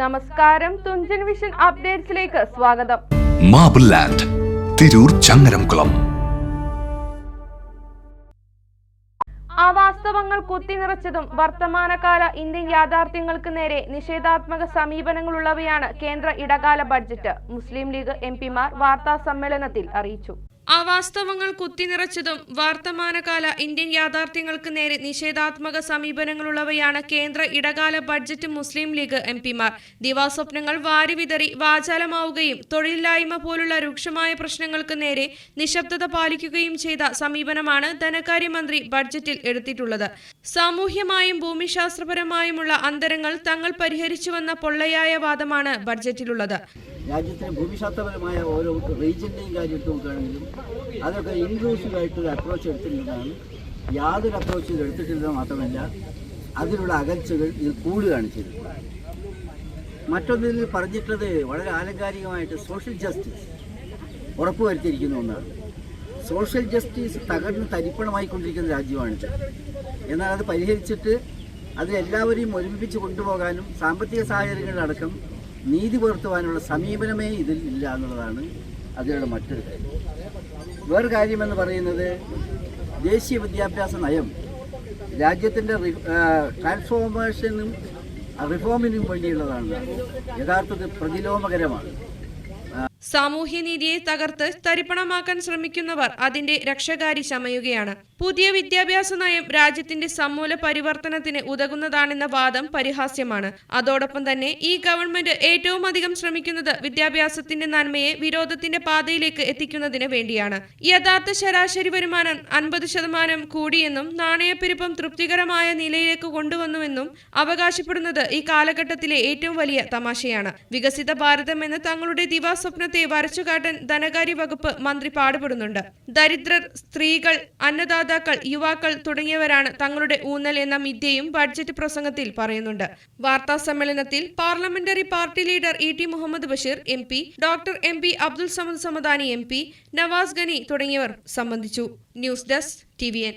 നമസ്കാരം. തുഞ്ചൻ വിഷൻ അപ്ഡേറ്റ്സിലേക്ക് സ്വാഗതം. Marble land Tirur Changaramkulam. അവാസ്തവങ്ങൾ കുത്തിനിറച്ചതും വർത്തമാനകാല ഇന്ത്യൻ യാഥാർത്ഥ്യങ്ങൾക്ക് നേരെ നിഷേധാത്മക സമീപനങ്ങളുള്ളവയാണ് കേന്ദ്ര ഇടകാല ബഡ്ജറ്റ് മുസ്ലിം ലീഗ് എം പിമാർ വാർത്താ സമ്മേളനത്തിൽ അറിയിച്ചു. അവാസ്തവങ്ങൾ കുത്തിനിറച്ചതും വർത്തമാനകാല ഇന്ത്യൻ യാഥാർത്ഥ്യങ്ങൾക്ക് നേരെ നിഷേധാത്മക സമീപനങ്ങളുള്ളവയാണ് കേന്ദ്ര ഇടകാല ബഡ്ജറ്റ് മുസ്ലിം ലീഗ് എം പിമാർ. ദിവാസ്വപ്നങ്ങൾ വാരിവിതറി വാചാലമാവുകയും തൊഴിലില്ലായ്മ പോലുള്ള രൂക്ഷമായ പ്രശ്നങ്ങൾക്ക് നേരെ നിശബ്ദത പാലിക്കുകയും ചെയ്ത സമീപനമാണ് ധനകാര്യമന്ത്രി ബഡ്ജറ്റിൽ എടുത്തിട്ടുള്ളത്. സാമൂഹ്യമായും ഭൂമിശാസ്ത്രപരമായുമുള്ള അന്തരങ്ങൾ തങ്ങൾ പരിഹരിച്ചുവെന്ന പൊള്ളയായ വാദമാണ് ബഡ്ജറ്റിലുള്ളത്. രാജ്യത്തിന് ഭൂമിശാസ്ത്രപരമായ ഓരോ റീജിയന്റെയും കാര്യം എടുത്ത് നോക്കുകയാണെങ്കിലും അതൊക്കെ ഇൻക്ലൂസീവ് ആയിട്ടൊരു അപ്രോച്ച് എടുത്തിട്ടുള്ളതാണ്. യാതൊരു അപ്രോച്ച് ഇത് എടുത്തിട്ടില്ല മാത്രമല്ല അതിലുള്ള അകൽച്ചകൾ ഇത് കൂടുകയാണ് ചെയ്തത്. മറ്റൊന്നിൽ പറഞ്ഞിട്ടുള്ളത് വളരെ ആലങ്കാരികമായിട്ട് സോഷ്യൽ ജസ്റ്റിസ് ഉറപ്പുവരുത്തിയിരിക്കുന്ന ഒന്നാണ്. സോഷ്യൽ ജസ്റ്റിസ് തകർന്ന് തരിപ്പണമായിക്കൊണ്ടിരിക്കുന്ന രാജ്യമാണിത് എന്നാൽ അത് പരിഹരിച്ചിട്ട് അത് എല്ലാവരെയും ഒരുമിപ്പിച്ച് കൊണ്ടുപോകാനും സാമ്പത്തിക സാഹചര്യങ്ങളിലടക്കം നീതി പുലർത്തുവാനുള്ള സമീപനമേ ഇതിൽ ഇല്ല എന്നുള്ളതാണ് അതിലുള്ള മറ്റൊരു കാര്യം. വേറൊരു കാര്യമെന്ന് പറയുന്നത് ദേശീയ വിദ്യാഭ്യാസ നയം രാജ്യത്തിന്റെ ട്രാൻസ്ഫോർമേഷനും റിഫോമിനും വേണ്ടിയുള്ളതാണ്. യഥാർത്ഥത്തിൽ പ്രതിലോമകരമാണ്. സാമൂഹ്യനീതിയെ തകർത്ത് തരിപ്പണമാക്കാൻ ശ്രമിക്കുന്നവർ അതിന്റെ രക്ഷകാരി ചമയുകയാണ് പുതിയ വിദ്യാഭ്യാസ നയം രാജ്യത്തിന്റെ സമൂല പരിവർത്തനത്തിന് ഉതകുന്നതാണെന്ന വാദം പരിഹാസ്യമാണ്. അതോടൊപ്പം തന്നെ ഈ ഗവൺമെന്റ് ഏറ്റവും അധികം ശ്രമിക്കുന്നത് വിദ്യാഭ്യാസത്തിന്റെ നന്മയെ വിരോധത്തിന്റെ പാതയിലേക്ക് എത്തിക്കുന്നതിന് വേണ്ടിയാണ്. യഥാർത്ഥ ശരാശരി വരുമാനം അൻപത് ശതമാനം കൂടിയെന്നും നാണയപ്പെരുപ്പം തൃപ്തികരമായ നിലയിലേക്ക് കൊണ്ടുവന്നുവെന്നും അവകാശപ്പെടുന്നത് ഈ കാലഘട്ടത്തിലെ ഏറ്റവും വലിയ തമാശയാണ്. വികസിത ഭാരതം എന്ന തങ്ങളുടെ ദിവാസ്വപ്നത്തെ വരച്ചുകാട്ടാൻ ധനകാര്യ വകുപ്പ് മന്ത്രി പാടുപെടുന്നുണ്ട്. ദരിദ്രർ സ്ത്രീകൾ അന്നദാതാക്കൾ യുവാക്കൾ തുടങ്ങിയവരാണ് തങ്ങളുടെ ഊന്നൽ എന്ന മിഥ്യയും ബഡ്ജറ്റ് പ്രസംഗത്തിൽ പറയുന്നുണ്ട്. വാർത്താ സമ്മേളനത്തിൽ parliamentary party leader E T Muhammad Basheer M P doctor M P Abdul Samad Samadani M P Navas Gani തുടങ്ങിയവർ സംബന്ധിച്ചു. News desk T V N